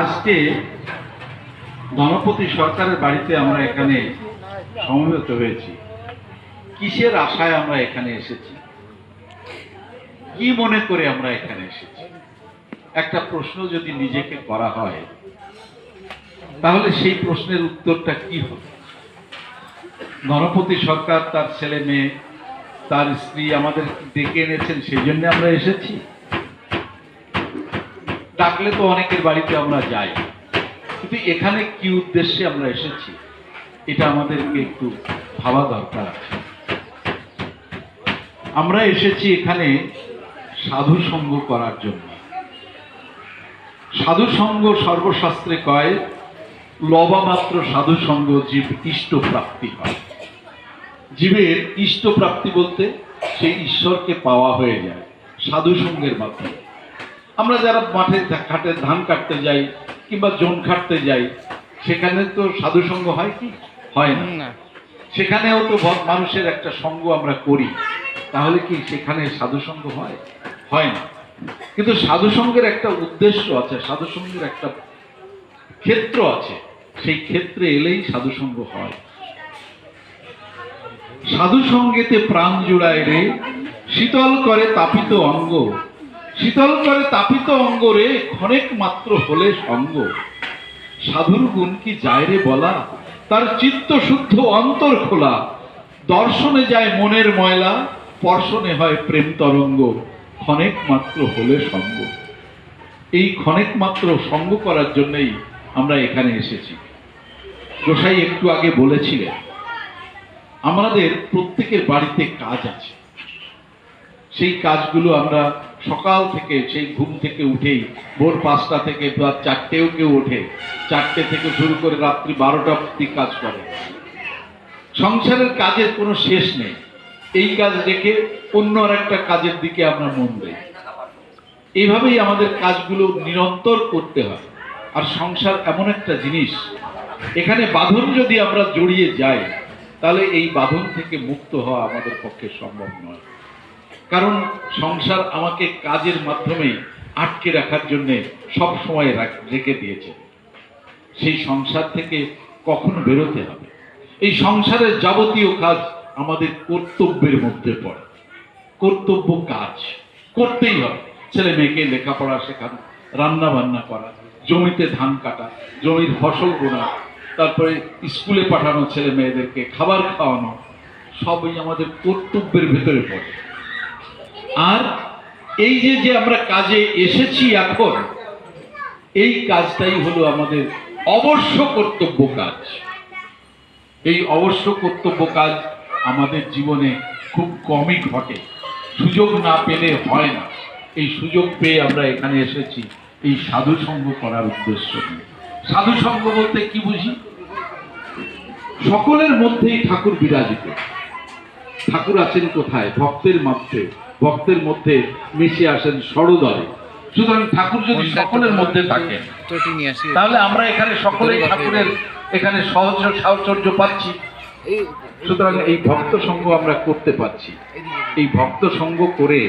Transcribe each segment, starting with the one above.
আজকে গণপতি সরকারের বাড়িতে আমরা এখানে সমবেত হয়েছি। কিসের আশায় আমরা এখানে এসেছি? কি মনে করে আমরা এখানে এসেছি? একটা প্রশ্ন যদি নিজেকে করা হয়, তাহলে সেই প্রশ্নের উত্তরটা কি হবে? গণপতি সরকার, তার ছেলে মেয়ে, তার স্ত্রী আমাদের ডেকে এনেছেন, সেই জন্য আমরা এসেছি? ডাকলে তো অনেকের বাড়িতে আমরা যাই। কিন্তু এখানে কি উদ্দেশ্যে আমরা এসেছি, এটা আমাদেরকে একটু ভাবা দরকার আছে। আমরা এসেছি এখানে সাধু সঙ্গ করার জন্য। সাধু সঙ্গ সর্বশাস্ত্রে কয়, লবামাত্র সাধু সঙ্গ জীব ইষ্ট প্রাপ্তি হয়। জীবের ইষ্ট প্রাপ্তি বলতে সেই ঈশ্বরকে পাওয়া হয়ে যায় সাধু সঙ্গের মাধ্যমে। আমরা যারা মাঠে ঘাটে ধান কাটতে যাই কিংবা জোন কাটতে যাই সেখানে তো সাধু সঙ্গ হয় কি? হয় না। সেখানেও তো মানুষের একটা সঙ্গ আমরা করি। তাহলে কি সেখানে সাধু সঙ্গ হয়? হয় না। কিন্তু সাধু সঙ্গের একটা উদ্দেশ্য আছে সাধু সঙ্গের একটা ক্ষেত্র আছে। সেই ক্ষেত্রে এলেই সাধু সঙ্গ হয়। সাধু সঙ্গেতে প্রাণ জুড়ায় রে শীতল করে তাপিত অঙ্গ। শীতল করে তাপিত অঙ্গ রে ক্ষণেক মাত্র হলে সঙ্গ। সাধুর গুণ কি যায় রে বলা? তার চিত্ত শুদ্ধ অন্তর খোলা। দর্শনে যায় মনের ময়লা, স্পর্শনে হয় প্রেম তরঙ্গ। ক্ষণেক মাত্র হলে সঙ্গ। এই ক্ষণেক মাত্র সঙ্গ করার জন্যই আমরা এখানে এসেছি। গোসাই একটু আগে বলেছিলেন, আমাদের প্রত্যেকের বাড়িতে কাজ আছে। সেই কাজগুলো আমরা সকাল থেকে, সেই ঘুম থেকে উঠেই, ভোর পাঁচটা থেকে বা চারটেও কেউ ওঠে। চারটে থেকে শুরু করে রাত্রি বারোটা অব্দি কাজ করে। সংসারের কাজের কোনো শেষ নেই। এই কাজ রেখে অন্য আর একটা কাজের দিকে আমরা মন দেই। এইভাবেই আমাদের কাজগুলো নিরন্তর করতে হয়। আর সংসার এমন একটা জিনিস, এখানে বাঁধন যদি আমরা জড়িয়ে যাই, তাহলে এই বাঁধন থেকে মুক্ত হওয়া আমাদের পক্ষে সম্ভব নয়। কারণ সংসার আমাকে কাজের মাধ্যমেই আটকে রাখার জন্য সব সময় রেখে দিয়েছে। সেই সংসার থেকে কখন বেরোতে হবে। এই সংসারের যাবতীয় কাজ আমাদের কর্তব্যের মধ্যে পড়ে। কর্তব্য কাজ। করতেই হবে। ছেলে মেয়েকে লেখাপড়া শেখানো রান্না বান্না করা, জমিতে ধান কাটা, জমির ফসল গোনা তারপরে স্কুলে পাঠানো ছেলে মেয়েদেরকে খাবার খাওয়ানো, সবই আমাদের কর্তব্যের ভেতরে পড়ে। আর এই যে যে আমরা কাজে এসেছি এখন, এই কাজটাই হলো আমাদের অবশ্য কর্তব্য কাজ। এই অবশ্য কর্তব্য কাজ আমাদের জীবনে খুব কমই ঘটে। সুযোগ না পেলে হয় না। এই সুযোগ পেয়ে আমরা এখানে এসেছি এই সাধু সঙ্গ করার উদ্দেশ্য সাধু সঙ্গ বলতে কি বুঝি? সকলের মধ্যেই ঠাকুর বিরাজিত। ঠাকুর আছেন কোথায়? ভক্তের মধ্যে ভক্তের মধ্যে মিশে আসেন সরদরে সুতরাং ঠাকুর যদি সকলের মধ্যে থাকেন তাহলে আমরা এখানে সকলেই ঠাকুরের এখানে সহজ সাহচর্য পাচ্ছি। সুতরাং এই ভক্ত সঙ্গ আমরা করতে পারছি। এই ভক্ত সঙ্গ করে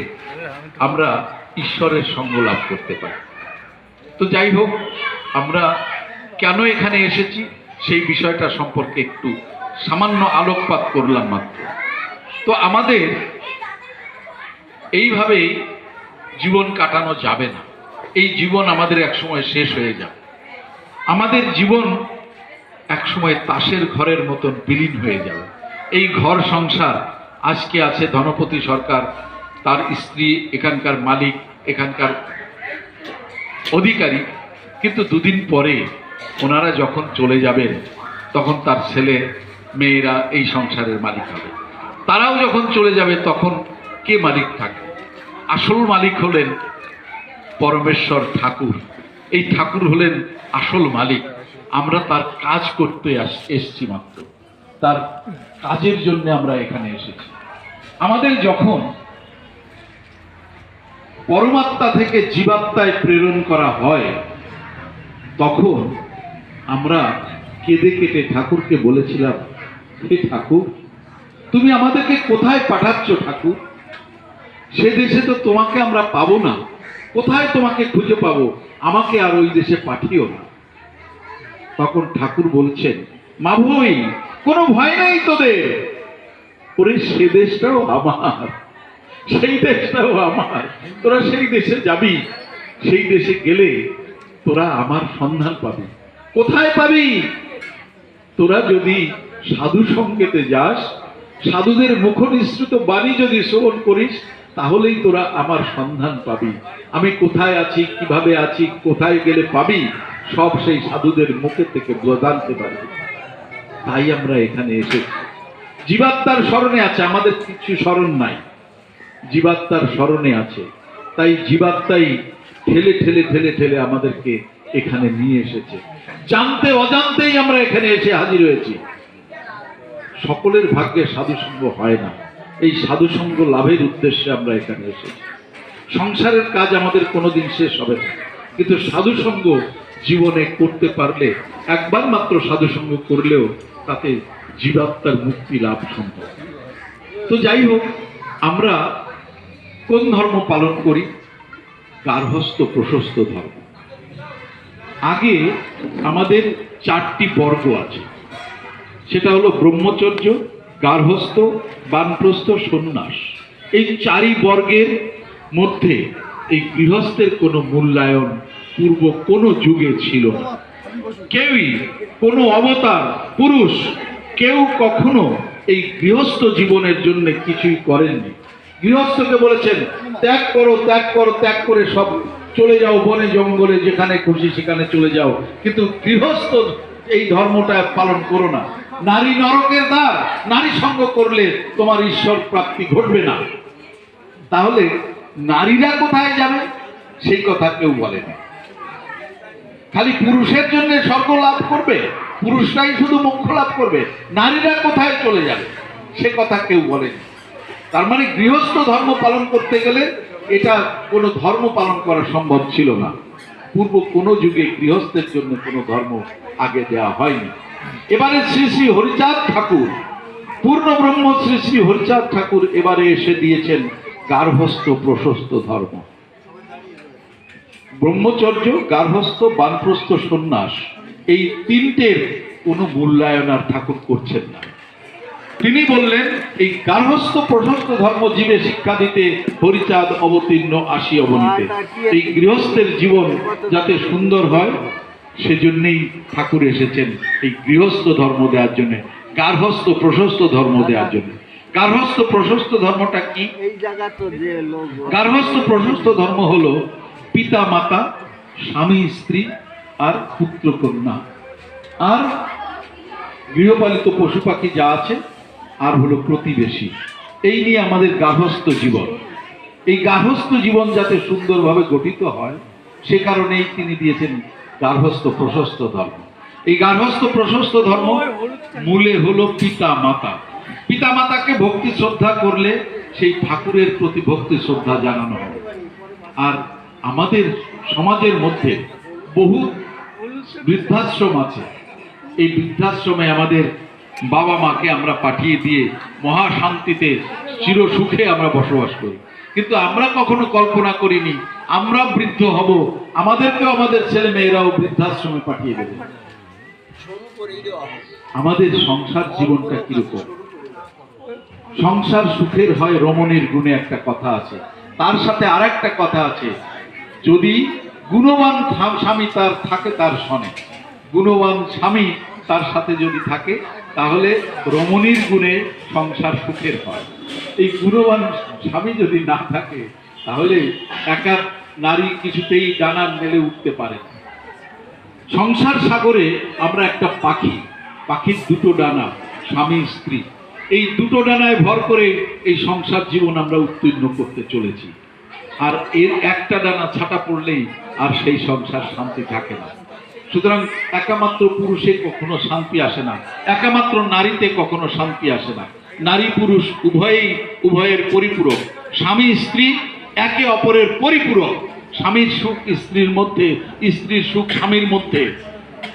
আমরা ঈশ্বরের সঙ্গ লাভ করতে পারি। তো যাই হোক আমরা কেন এখানে এসেছি সেই বিষয়টা সম্পর্কে একটু সামান্য আলোকপাত করলাম মাত্র। তো আমাদের এইভাবেই জীবন কাটানো যাবে না। এই জীবন আমাদের একসময় শেষ হয়ে যাবে। আমাদের জীবন একসময় তাসের ঘরের মতন বিলীন হয়ে যাবে। এই ঘর সংসার আজকে আছে ধনপতি সরকার, তার স্ত্রী, এখানকার মালিক, এখানকার অধিকারী। কিন্তু দুদিন পরে ওনারা যখন চলে যাবেন, তখন তার ছেলে, মেয়েরা এই সংসারের মালিক হবে। তারাও যখন চলে যাবে, তখন কে মালিক থাকবে? আসল মালিক হলেন পরমেশ্বর ঠাকুর। এই ঠাকুর হলেন আসল মালিক। আমরা তার কাজ করতে এসছি মাত্র। তার কাজের জন্য আমরা এখানে এসেছি। আমাদের যখন পরমাত্মা থেকে জীবাত্মায় প্রেরণ করা হয়, তখন আমরা কেঁদে কেটে ঠাকুরকে বলেছিলাম, হে ঠাকুর, তুমি আমাদেরকে কোথায় পাঠাচ্ছ ঠাকুর? সে দেশে তো তোমাকে আমরা পাবো না। কোথায় তোমাকে খুঁজে পাবো? আমাকে আর ওই দেশে পাঠিও না। তখন ঠাকুর বলছেন মাভুই কোনো ভয় নেই তোদের। ওরে সে দেশটাও আমার, সেই দেশটাও আমার। তোরা সেই দেশে যাবি, সেই দেশে গেলে তোরা আমার সন্ধান পাবি। কোথায় পাবি? তোরা যদি সাধু সঙ্গেতে যাস, সাধুদের মুখ নিঃসৃত বাণী যদি শ্রবণ করিস তাহলেই তোরা আমার সন্ধান পাবি। আমি কোথায় আছি, কীভাবে আছি, কোথায় গেলে পাবি, সব সেই সাধুদের মুখে থেকে জানতে পারবি। তাই আমরা এখানে এসেছি। জীবাত্মার স্মরণে আছে, আমাদের কিছু স্মরণ নাই। জীবাত্মার স্মরণে আছে। তাই জীবাত্মাই ঠেলে ঠেলে ঠেলে ঠেলে আমাদেরকে এখানে নিয়ে এসেছে। জানতে অজান্তেই আমরা এখানে এসে হাজির হয়েছি। সকলের ভাগ্যে সাধুসঙ্গ হয় না। এই সাধুসঙ্গ লাভের উদ্দেশ্যে আমরা এখানে এসেছি। সংসারের কাজ আমাদের কোনোদিন শেষ হবে না। কিন্তু সাধুসঙ্গ জীবনে করতে পারলে, একবার মাত্র সাধুসঙ্গ করলেও তাতে জীবাত্মার মুক্তি লাভ সম্ভব। তো যাই হোক, আমরা কোন ধর্ম পালন করি? গার্হস্থ প্রশস্ত ধর্ম। আগে আমাদের চারটি বর্গ আছে। সেটা হলো ব্রহ্মচর্য গার্হস্থ, বানপ্রস্থ, সন্ন্যাস। এই চারি বর্গের মধ্যে এই গৃহস্থের কোনো মূল্যায়ন পূর্ব কোনো যুগে ছিল না। কেউই কোনো অবতার, পুরুষ, কেউ কখনো এই গৃহস্থ জীবনের জন্য কিছুই করেননি। গৃহস্থকে বলেছেন, ত্যাগ করো ত্যাগ করো, ত্যাগ করে সব চলে যাও, বনে, জঙ্গলে, যেখানে খুশি সেখানে চলে যাও। কিন্তু গৃহস্থ এই ধর্মটা পালন করো না। নারী নরকের দ্বার, নারী সঙ্গ করলে তোমার ঈশ্বর প্রাপ্তি ঘটবে না। তাহলে নারীরা কোথায় যাবে? সেই কথা কেউ বলে না খালি পুরুষের জন্য স্বর্গ লাভ করবে? পুরুষরাই শুধু মোক্ষ লাভ করবে। নারীরা কোথায় চলে যাবে? সে কথা কেউ বলেনি। তার মানে গৃহস্থ ধর্ম পালন করতে গেলে এটা কোনো ধর্ম পালন করা সম্ভব ছিল না। পূর্ব কোনো যুগে গৃহস্থের জন্য কোনো ধর্ম আগে দেওয়া হয়নি। এবারে শ্রী শ্রী হরিচাঁদ ঠাকুর, পূর্ণ ব্রহ্ম শ্রী শ্রী হরিচাঁদ ঠাকুর এবারে এসে দিয়েছেন গার্হস্থ প্রশস্ত ধর্ম। ব্রহ্মচর্য গার্হস্থ বানপ্রস্থ সন্ন্যাস, এই তিনটের কোনো মূল্যায়ন আর ঠাকুর করছেন না। তিনি বললেন, এই গার্হস্থ প্রশস্ত ধর্ম জীবে শিক্ষা দিতে হরিচাঁদ অবতীর্ণ আসি অবনীতে। এই গৃহস্থের জীবন যাতে সুন্দর হয় সেজন্যই ঠাকুর এসেছেন এই গৃহস্থ ধর্ম দেওয়ার জন্য গার্হস্থ প্রশস্ত ধর্ম দেওয়ার জন্য। গার্হস্থ প্রশস্ত ধর্মটা কি? গার্হস্থ প্রশস্ত ধর্ম হলো পিতা মাতা স্বামী স্ত্রী আর পুত্র কন্যা। আর গৃহপালিত পশু পাখি যা আছে আর হলো প্রতিবেশী। এই নিয়ে আমাদের গার্হস্থ জীবন। এই গার্হস্থ জীবন যাতে সুন্দরভাবে গঠিত হয় সে কারণেই তিনি দিয়েছেন গার্হস্থ প্রশস্ত ধর্ম। এই গার্হস্থ প্রশস্ত ধর্ম মূলে হলো পিতা মাতা পিতা মাতাকে ভক্তি শ্রদ্ধা করলে সেই ঠাকুরের প্রতি ভক্তি শ্রদ্ধা জানানো হবে আর আমাদের সমাজের মধ্যে বহু বৃদ্ধাশ্রম আছে। এই বৃদ্ধাশ্রমে আমাদের বাবা মাকে আমরা পাঠিয়ে দিয়ে মহা শান্তিতে চির সুখে আমরা বসবাস করি। কিন্তু আমরা কখনো কল্পনা করিনি, আমরা বৃদ্ধ হব, আমাদেরকেও আমাদের ছেলে মেয়েরাও বৃদ্ধাশ্রমে পাঠিয়ে দেবে। আমাদের সংসার জীবনটা কীরকম? সংসার সুখের হয় রমণীর গুণে একটা কথা আছে, তার সাথে আর একটা কথা আছে, যদি গুণবান স্বামী তার থাকে তার সনে, গুণবান স্বামী তার সাথে যদি থাকে, তাহলে রমণীর গুণে সংসার সুখের হয়। এই গুণবান স্বামী যদি না থাকে, তাহলে একা নারী কিছুতেই ডানার মেলে উঠতে পারে সংসার সাগরে আমরা একটা পাখি, পাখির দুটো ডানা, স্বামী, স্ত্রী। এই দুটো ডানায় ভর করে এই সংসার জীবন আমরা উত্তীর্ণ করতে চলেছি। আর এর একটা ডানা ছাটা পড়লেই আর সেই সংসার শান্তি থাকে না। সুতরাং একামাত্র পুরুষে কখনো শান্তি আসে না, একামাত্র নারীতে কখনো শান্তি আসে না। নারী পুরুষ উভয়েই, উভয়ের পরিপূরক। স্বামী, স্ত্রী একে অপরের পরিপূরক। স্বামীর সুখ, স্ত্রীর মধ্যে, স্ত্রীর সুখ স্বামীর মধ্যে।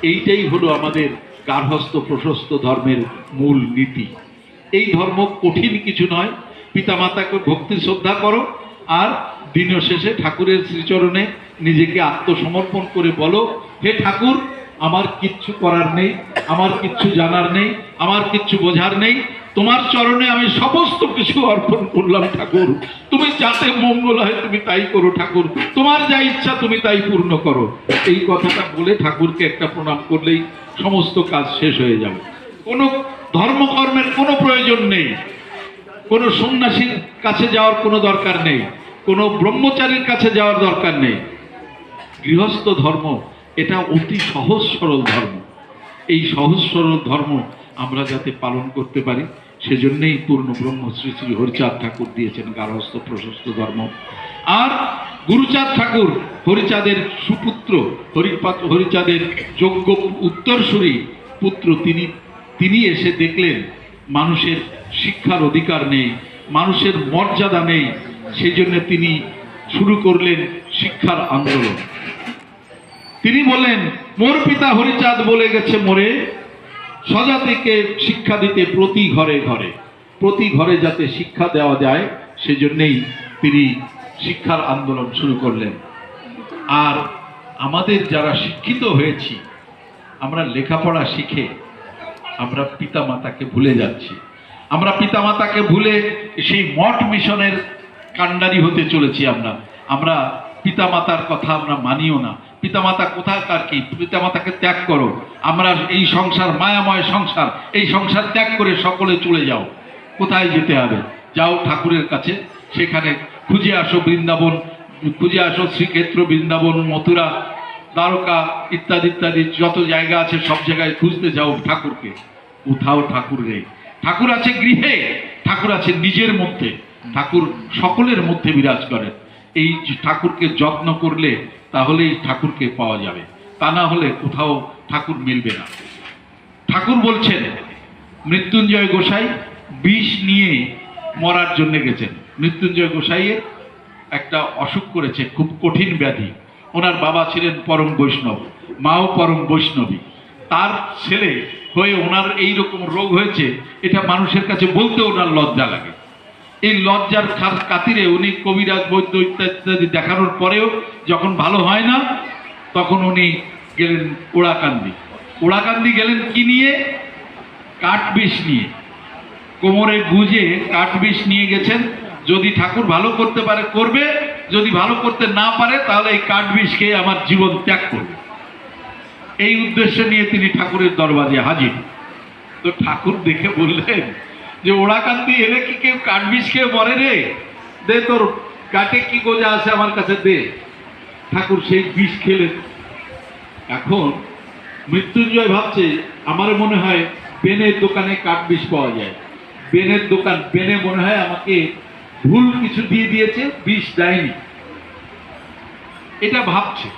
এইটাই হলো আমাদের গার্হস্থ প্রশস্ত ধর্মের মূল নীতি। এই ধর্ম কঠিন কিছু নয়। পিতামাতাকে ভক্তি শ্রদ্ধা করো আর দিন শেষে ঠাকুরের শ্রীচরণে নিজেকে আত্মসমর্পণ করে বলো, হে ঠাকুর, আমার কিচ্ছু করার নেই, আমার কিচ্ছু জানার নেই, আমার কিচ্ছু বোঝার নেই তোমার চরণে আমি সমস্ত কিছু অর্পণ করলাম ঠাকুর। তুমি যাতে মঙ্গল হয়, তুমি তাই করো ঠাকুর। তোমার যা ইচ্ছা তুমি তাই পূর্ণ করো। এই কথাটা বলে ঠাকুরকে একটা প্রণাম করলেই সমস্ত কাজ শেষ হয়ে যাবে। কোনো ধর্মকর্মের কোনো প্রয়োজন নেই। কোনো সন্ন্যাসীর কাছে যাওয়ার কোনো দরকার নেই। কোনো ব্রহ্মচারীর কাছে যাওয়ার দরকার নেই। গৃহস্থ ধর্ম, এটা অতি সহজ সরল ধর্ম। এই সহজ সরল ধর্ম আমরা যাতে পালন করতে পারি, সেজন্যই পূর্ণ ব্রহ্ম শ্রী শ্রী হরিচাঁদ ঠাকুর দিয়েছেন গার্হস্থ প্রশস্ত ধর্ম। আর গুরুচাঁদ ঠাকুর, হরিচাঁদের সুপুত্র, হরিপাত, হরিচাঁদের যোগ্য উত্তরসূরি পুত্র তিনি তিনি এসে দেখলেন, মানুষের শিক্ষার অধিকার নেই, মানুষের মর্যাদা নেই সেই জন্য তিনি শুরু করলেন শিক্ষার আন্দোলন। তিনি বললেন, মোর পিতা হরিচাঁদ বলে গেছে মোরে স্বজাতিকে শিক্ষা দিতে প্রতি ঘরে ঘরে, প্রতি ঘরে যাতে শিক্ষা দেওয়া যায়, সেজন্যেই তিনি শিক্ষার আন্দোলন শুরু করলেন। আর আমাদের যারা শিক্ষিত হয়েছি, আমরা লেখাপড়া শিখে আমরা পিতামাতাকে ভুলে যাচ্ছি। আমরা পিতামাতাকে ভুলে সেই মঠ মিশনের কাণ্ডারি হতে চলেছি আমরা। আমরা পিতামাতার কথা আমরা মানিও না। পিতামাতা কোথাকার কি? পিতামাতাকে ত্যাগ করো। আমরা এই সংসার, মায়াময় সংসার, এই সংসার ত্যাগ করে সকলে চলে যাও। কোথায় যেতে হবে? যাও ঠাকুরের কাছে। সেখানে খুঁজে আসো বৃন্দাবন, খুঁজে আসো শ্রীক্ষেত্র, বৃন্দাবন, মথুরা, দ্বারকা ইত্যাদি ইত্যাদি, যত জায়গা আছে সব জায়গায় খুঁজতে যাও ঠাকুরকে। কোথাও ঠাকুর নেই। ঠাকুর আছে গৃহে, ঠাকুর আছে নিজের মধ্যে। ঠাকুর সকলের মধ্যে বিরাজ করেন এই ঠাকুরকে যত্ন করলে তাহলেই ঠাকুরকে পাওয়া যাবে। তা না হলে কোথাও ঠাকুর মিলবে না। ঠাকুর বলছেন, মৃত্যুঞ্জয় গোসাই বিষ নিয়ে মরার জন্য গেছেন। মৃত্যুঞ্জয় গোসাইয়ের একটা অসুখ করেছে, খুব কঠিন ব্যাধি। ওনার বাবা ছিলেন পরম বৈষ্ণব, মাও পরম বৈষ্ণবী। তার ছেলে হয়ে ওনার এই রকম রোগ হয়েছে, এটা মানুষের কাছে বলতে ওনার লজ্জা লাগে। এই লজ্জার কাতিরে উনি কবিরাজ, বৈদ্য ইত্যাদি দেখানোর পরেও যখন ভালো হয় না, তখন উনি গেলেন ওড়াকান্দি। ওড়াকান্দি গেলেন কি নিয়ে? কাঠবিষ নিয়ে। কোমরে গুজে কাঠবিষ নিয়ে গেছেন। যদি ঠাকুর ভালো করতে পারে, করবে। যদি ভালো করতে না পারে, তাহলে এই কাঠ বিষ খেয়ে আমার জীবন ত্যাগ করবে। এই উদ্দেশ্য নিয়ে তিনি ঠাকুরের দরবারে হাজির। তো ঠাকুর দেখে বললেন যে ওড়াকান্দি এলে কি কেউ কাঠ বিষ খেয়ে মরে রে? দে তোর কাটে কি গোজা আছে আমার কাছে দে। ঠাকুর সেই বিষ খেলেন। এখন মৃত্যুঞ্জয় ভাবছে আমার মনে হয় বেনের দোকানে কাঠ বিষ পাওয়া যায়। বেনের দোকান, বেনে মনে হয় আমাকে ভুল কিছু দিয়ে দিয়েছে, বিষ দেয়নি। এটা ভাবছে।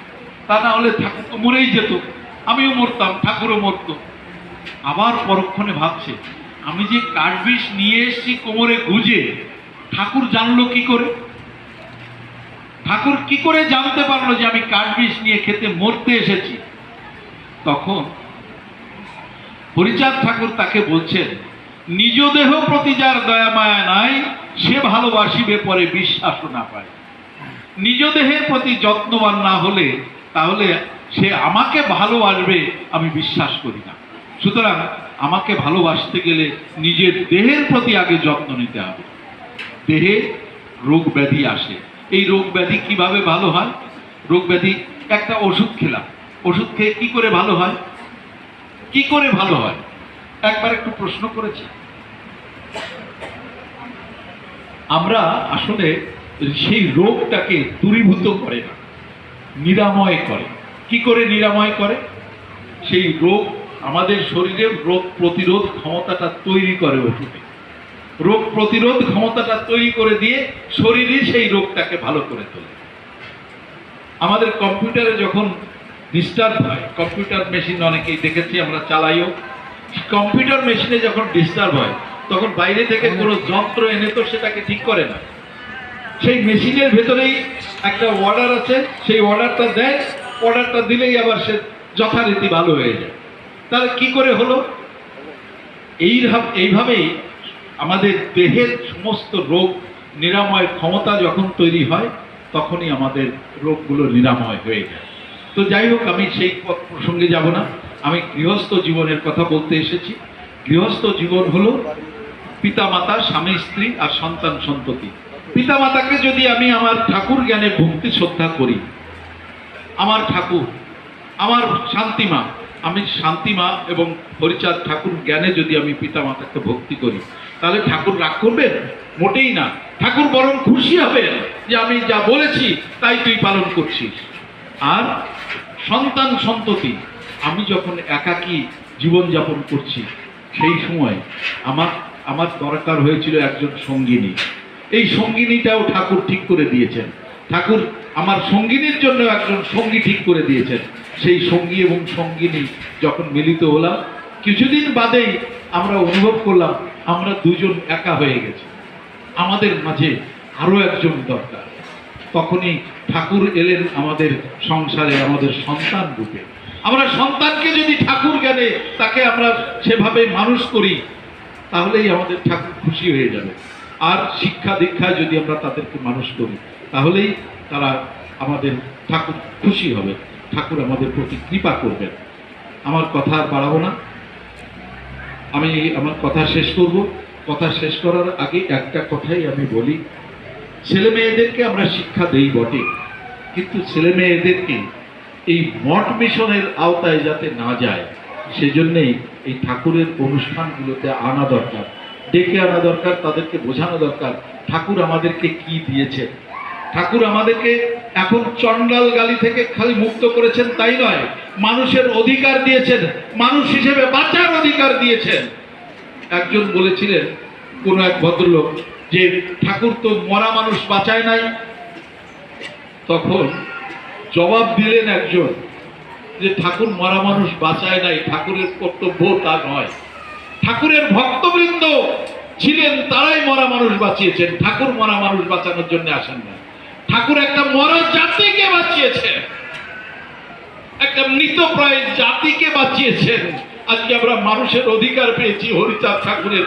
তা না হলে ঠাকুর তো মরেই যেত। আমিও মরতাম, ঠাকুরও মরত। আবার পরক্ষণে ভাবছে আমি যে কাঠ বিষ নিয়ে এসেছি কোমরে গুজে, ঠাকুর জানলো কি করে? ঠাকুর কি করে জানতে পারল যে আমি কাঠ বিষ নিয়ে খেতে মরতে এসেছি? তখন হরিচাঁদ ঠাকুর তাকে বলছেন, নিজ দেহ প্রতি যার দয়া মায়া নাই, সে ভালোবাসিবে পরে বিশ্বাস না পায়। নিজ দেহের প্রতি যত্নবান না হলে তাহলে সে আমাকে ভালোবাসবে, আমি বিশ্বাস করি না। সুতরাং আমাকে ভালোবাসতে গেলে নিজের দেহের প্রতি আগে যত্ন নিতে হবে। দেহে রোগ ব্যাধি আসে। এই রোগ ব্যাধি কীভাবে ভালো হয়? রোগ ব্যাধি একটা ওষুধ খেলাম। ওষুধ খেয়ে কি করে ভালো হয়? কি করে ভালো হয়? একবার একটু প্রশ্ন করেছি। আমরা আসলে সেই রোগটাকে দূরীভূত করে না, নিরাময় করে। কি করে নিরাময় করে? সেই রোগ আমাদের শরীরের রোগ প্রতিরোধ ক্ষমতাটা তৈরি করে ওষুধে রোগ প্রতিরোধ ক্ষমতাটা তৈরি করে দিয়ে শরীরই সেই রোগটাকে ভালো করে তোলে। আমাদের কম্পিউটারে যখন ডিস্টার্ব হয়, কম্পিউটার মেশিন অনেকেই দেখেছি, আমরা চালাইও। কম্পিউটার মেশিনে যখন ডিস্টার্ব হয়, তখন বাইরে থেকে কোনো যন্ত্র এনে তো সেটাকে ঠিক করে না। সেই মেশিনের ভেতরেই একটা অর্ডার আছে, সেই অর্ডারটা দেয় অর্ডারটা দিলেই আবার সে যথারীতি ভালো হয়ে যায়। তাহলে কি করে হলো? এই এইভাবেই আমাদের দেহের সমস্ত রোগ নিরাময় ক্ষমতা যখন তৈরি হয়, তখনই আমাদের রোগগুলো নিরাময় হয়ে যায়। তো যাই হোক, আমি সেই প্রসঙ্গে যাব না। আমি গৃহস্থ জীবনের কথা বলতে এসেছি। গৃহস্থ জীবন হলো পিতামাতা, স্বামী, স্ত্রী আর সন্তান, সন্ততি। পিতামাতাকে যদি আমি আমার ঠাকুর জ্ঞানে ভক্তি শ্রদ্ধা করি, আমার ঠাকুর, আমার শান্তিমা আমি শান্তিমা এবং হরিচাঁদ ঠাকুর জ্ঞানে যদি আমি পিতামাতাকে ভক্তি করি, তাহলে ঠাকুর রাগ করবেন? মোটেই না। ঠাকুর বরং খুশি হবেন যে আমি যা বলেছি, তাই তুই পালন করছিস। আর সন্তান সন্ততি, আমি যখন একাকী জীবনযাপন করছি, সেই সময় আমার আমার দরকার হয়েছিল একজন সঙ্গিনী। এই সঙ্গিনীটাও ঠাকুর ঠিক করে দিয়েছেন। ঠাকুর আমার সঙ্গিনীর জন্য একজন সঙ্গী ঠিক করে দিয়েছেন। সেই সঙ্গী এবং সঙ্গিনী যখন মিলিত হলাম, কিছুদিন বাদেই আমরা অনুভব করলাম, আমরা দুজন একা হয়ে গেছি। আমাদের মাঝে আরও একজন দরকার। তখনই ঠাকুর এলেন আমাদের সংসারে, আমাদের সন্তান রূপে। আমরা সন্তানকে যদি ঠাকুর জ্ঞানে তাকে আমরা সেভাবে মানুষ করি, তাহলেই আমাদের ঠাকুর খুশি হয়ে যাবে। আর শিক্ষা দীক্ষায় যদি আমরা তাদেরকে মানুষ করি, তাহলেই তারা আমাদের ঠাকুর খুশি হবে। ঠাকুর আমাদের প্রতি কৃপা করবেন। আমার কথা আর বাড়াবো না। আমি আমার কথা শেষ করব। কথা শেষ করার আগে একটা কথাই আমি বলি। ছেলে মেয়েদেরকে আমরা শিক্ষা দেই বটে, কিন্তু ছেলে মেয়েদেরকে এই মঠ মিশনের আওতায় যাতে না যায়, সেজন্যেই এই ঠাকুরের অনুষ্ঠানগুলোতে আনা দরকার। ডেকে আনা দরকার, তাদেরকে বোঝানো দরকার, ঠাকুর আমাদেরকে কি দিয়েছেন। ঠাকুর আমাদেরকে এখন চন্ডাল গালি থেকে খালি মুক্ত করেছেন তাই নয়, মানুষের অধিকার দিয়েছেন, মানুষ হিসেবে বাঁচার অধিকার দিয়েছেন। একজন বলেছিলেন, কোন এক ভদ্রলোক, যে ঠাকুর তো মরা মানুষ বাঁচায় নাই। তখন জবাব দিলেন একজন, যে ঠাকুর মরা মানুষ বাঁচায় নাই, ঠাকুরের কর্তব্য তা নয়। ঠাকুরের ভক্তবৃন্দ ছিলেন, তারাই মরা মানুষ বাঁচিয়েছেন। ঠাকুর মরা মানুষ বাঁচানোর জন্য আসেন না ঠাকুর একটা মরা জাতিকে বাঁচিয়েছেন। একটা মৃতপ্রায় জাতিকে বাঁচিয়েছেন। আজকে আমরা মানুষের অধিকার পেয়েছি হরিচাঁদ ঠাকুরের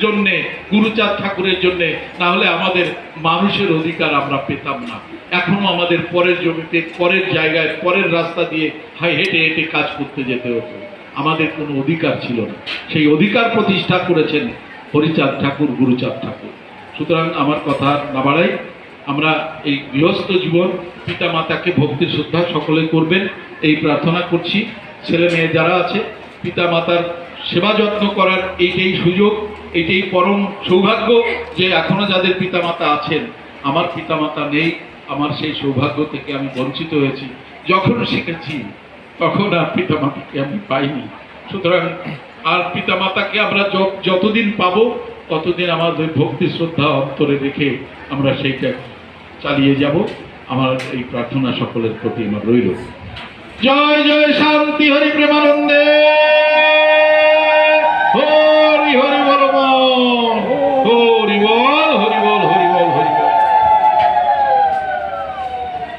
জন্যে, গুরুচাঁদ ঠাকুরের জন্যে। না হলে আমাদের মানুষের অধিকার আমরা পেতাম না। এখনও আমাদের পরের জমিতে, পরের জায়গায়, পরের রাস্তা দিয়ে হাই হেঁটে হেঁটে কাজ করতে যেতে হতো। আমাদের কোনো অধিকার ছিল না। সেই অধিকার প্রতিষ্ঠা করেছেন হরিচাঁদ ঠাকুর, গুরুচাঁদ ঠাকুর। সুতরাং আমার কথা না বাড়াই। আমরা এই গৃহস্থ জীবন পিতা মাতাকে ভক্তি, শ্রদ্ধা সকলে করবেন, এই প্রার্থনা করছি। ছেলে মেয়ে যারা আছে পিতা মাতার সেবা যত্ন করার এইটাই সুযোগ, এইটাই পরম সৌভাগ্য যে এখনও যাদের পিতা মাতা আছেন, আমার পিতা মাতা নেই, আমার সেই সৌভাগ্য থেকে আমি বঞ্চিত হয়েছি। যখন শিখেছি, তখন আর পিতা মাতাকে আমি পাইনি। সুতরাং আর পিতা মাতাকে আমরা যতদিন পাবো, ততদিন আমাদের ভক্তি, শ্রদ্ধা অন্তরে রেখে আমরা সেইটা চালিয়ে যাব। আমার এই প্রার্থনা সকলের প্রতি আমার রইল। জয় জয় শান্তি হরি প্রেমানন্দে।